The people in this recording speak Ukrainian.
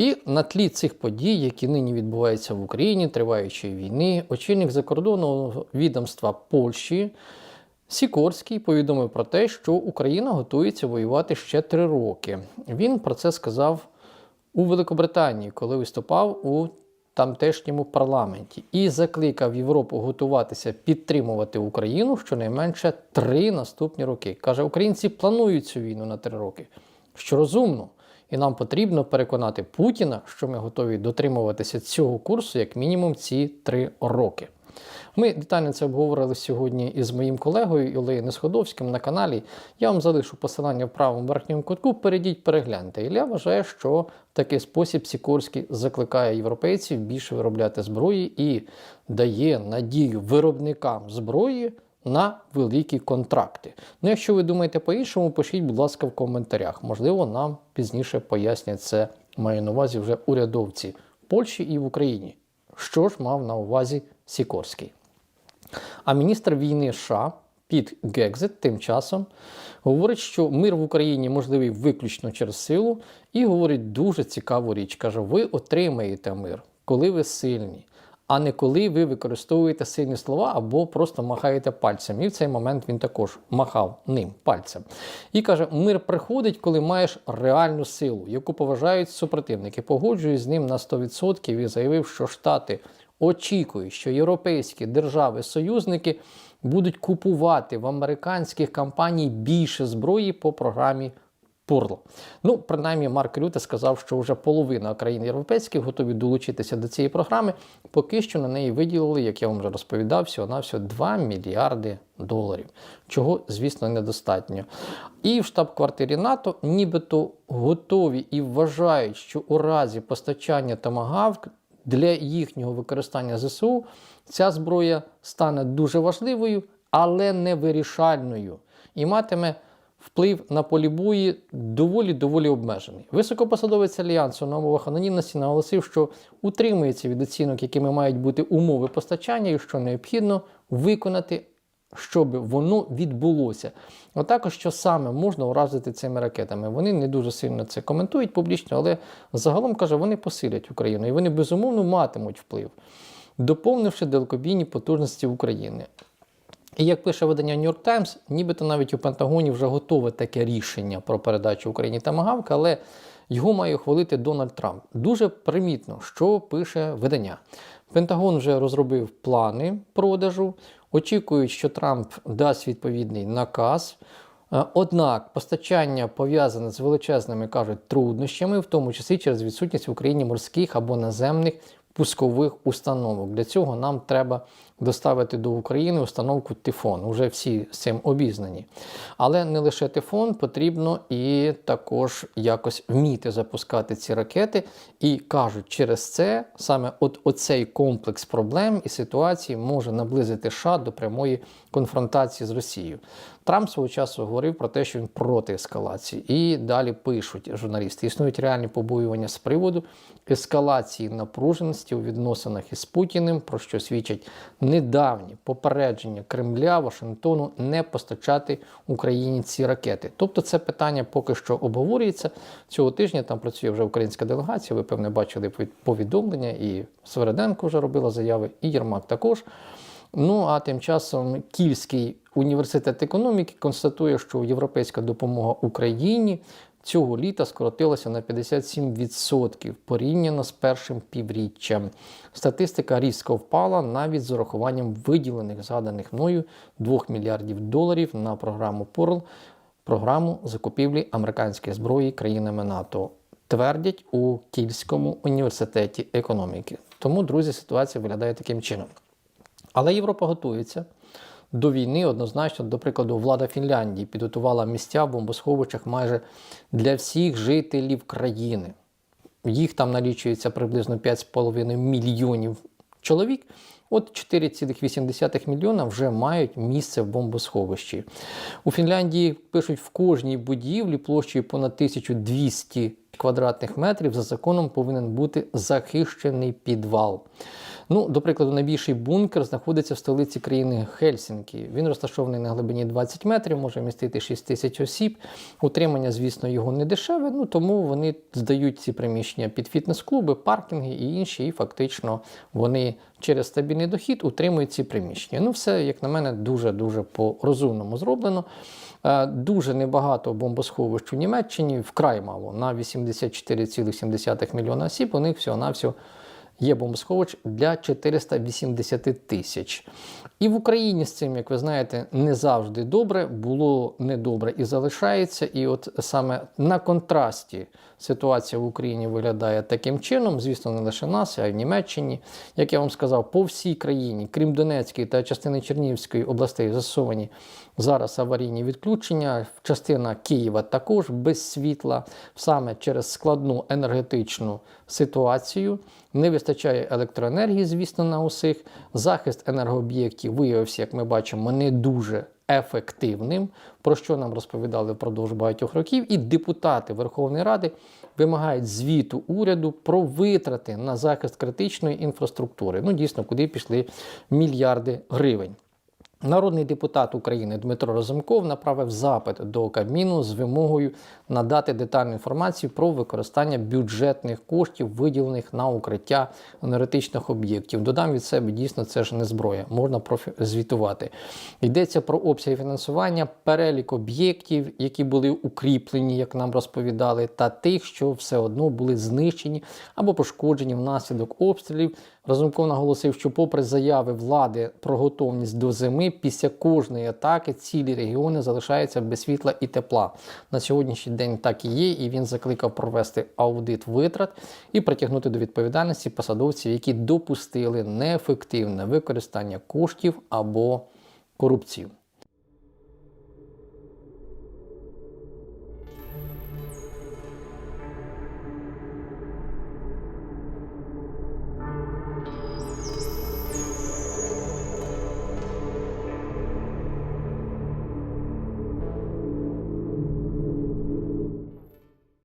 І на тлі цих подій, які нині відбуваються в Україні, триваючої війни, очільник закордонного відомства Польщі Сікорський повідомив про те, що Україна готується воювати ще три роки. Він про це сказав у Великобританії, коли виступав у тамтешньому парламенті, і закликав Європу готуватися підтримувати Україну щонайменше три наступні роки. Каже, українці планують цю війну на три роки, що розумно. І нам потрібно переконати Путіна, що ми готові дотримуватися цього курсу як мінімум ці три роки. Ми детально це обговорили сьогодні із моїм колегою Ілею Несходовським на каналі. Я вам залишу посилання в правому верхньому кутку. Перейдіть, перегляньте. Ілля вважає, що в такий спосіб Сікорський закликає європейців більше виробляти зброї і дає надію виробникам зброї на великі контракти. Ну, якщо ви думаєте по-іншому, пишіть, будь ласка, в коментарях. Можливо, нам пізніше пояснять це, маю на увазі вже урядовці в Польщі і в Україні. Що ж мав на увазі Сікорський? А міністр війни США Піт Гекзет тим часом говорить, що мир в Україні можливий виключно через силу, і говорить дуже цікаву річ. Каже: ви отримаєте мир, коли ви сильні, а не коли ви використовуєте сильні слова або просто махаєте пальцем. І в цей момент він також махав ним пальцем. І каже: мир приходить, коли маєш реальну силу, яку поважають супротивники. Погоджуюсь з ним на 100% і заявив, що Штати очікують, що європейські держави-союзники будуть купувати в американських компаній більше зброї по програмі Пурло. Ну, принаймні, Марк Рюте сказав, що вже половина країн європейських готові долучитися до цієї програми. Поки що на неї виділили, як я вам вже розповідав, всього на всього 2 мільярди доларів, чого, звісно, недостатньо. І в штаб-квартирі НАТО нібито готові і вважають, що у разі постачання Томагавк для їхнього використання ЗСУ ця зброя стане дуже важливою, але не вирішальною і матиме вплив на полі бою доволі доволі обмежений. Високопосадовець альянсу на умовах анонімності наголосив, що утримується від оцінок, якими мають бути умови постачання, і що необхідно виконати. Щоб воно відбулося. А також, що саме можна уразити цими ракетами. Вони не дуже сильно це коментують публічно, але загалом каже, вони посилять Україну і вони безумовно матимуть вплив, доповнивши далекобійні потужності України. І як пише видання New York Times, нібито навіть у Пентагоні вже готове таке рішення про передачу Україні Тамагавка, але його має ухвалити Дональд Трамп. Дуже примітно, що пише видання. Пентагон вже розробив плани продажу, очікують, що Трамп дасть відповідний наказ. Е, Однак постачання пов'язане з величезними кажуть труднощами, в тому числі через відсутність в Україні морських або наземних пускових установок. Для цього нам треба доставити до України установку Тифон. Уже всі з цим обізнані. Але не лише Тифон, потрібно і також якось вміти запускати ці ракети. І кажуть, через це саме от оцей комплекс проблем і ситуацій може наблизити США до прямої конфронтації з Росією. Трамп свого часу говорив про те, що він проти ескалації. І далі пишуть журналісти: існують реальні побоювання з приводу ескалації напруженості у відносинах із Путіним, про що свідчать недавні попередження Кремля Вашингтону не постачати Україні ці ракети. Тобто, це питання поки що обговорюється цього тижня. Там працює вже українська делегація. Ви певне бачили повідомлення, і Свереденко вже робила заяви, і Єрмак також. Ну а тим часом Київський університет економіки констатує, що європейська допомога Україні цього літа скоротилася на 57% порівняно з першим півріччям. Статистика різко впала навіть з урахуванням виділених згаданих мною 2 мільярдів доларів на програму Порл, програму закупівлі американської зброї країнами НАТО. Твердять у Київському університеті економіки. Тому, друзі, ситуація виглядає таким чином. Але Європа готується до війни. Однозначно, до прикладу, влада Фінляндії підготувала місця в бомбосховищах майже для всіх жителів країни. Їх там налічується приблизно 5,5 мільйонів чоловік. От 4,8 мільйона вже мають місце в бомбосховищі. У Фінляндії пишуть в кожній будівлі площею понад 1200 квадратних метрів за законом повинен бути захищений підвал. Ну, до прикладу, найбільший бункер знаходиться в столиці країни Хельсінкі. Він розташований на глибині 20 метрів, може вмістити 6 тисяч осіб. Утримання, звісно, його не дешеве, ну тому вони здають ці приміщення під фітнес-клуби, паркінги і інші, і фактично вони через стабільний дохід утримують ці приміщення. Ну, все, як на мене, дуже-дуже по-розумному зроблено. Е, Дуже небагато бомбосховищ у Німеччині, вкрай мало, на 84,7 мільйона осіб. У них всього-навсього є бомбосховищ для 480 тисяч. І в Україні з цим, як ви знаєте, не завжди добре, було недобре і залишається. І от саме на контрасті ситуація в Україні виглядає таким чином, звісно, не лише нас, а й в Німеччині. Як я вам сказав, по всій країні, крім Донецької та частини Чернігівської областей, засовані зараз аварійні відключення. Частина Києва також без світла, саме через складну енергетичну ситуацію. Не вистачає електроенергії, звісно, на усіх. Захист енергооб'єктів виявився, як ми бачимо, не дуже ефективним, про що нам розповідали впродовж багатьох років. І депутати Верховної Ради вимагають звіту уряду про витрати на захист критичної інфраструктури. Ну, дійсно, куди пішли мільярди гривень. Народний депутат України Дмитро Розумков направив запит до Кабміну з вимогою надати детальну інформацію про використання бюджетних коштів, виділених на укриття енергетичних об'єктів. Додам від себе, дійсно, це ж не зброя, можна прозвітувати. Йдеться про обсяги фінансування, перелік об'єктів, які були укріплені, як нам розповідали, та тих, що все одно були знищені або пошкоджені внаслідок обстрілів. Разумков наголосив, що, попри заяви влади про готовність до зими, після кожної атаки цілі регіони залишаються без світла і тепла. На сьогоднішній день так і є, і він закликав провести аудит витрат і притягнути до відповідальності посадовців, які допустили неефективне використання коштів або корупцію.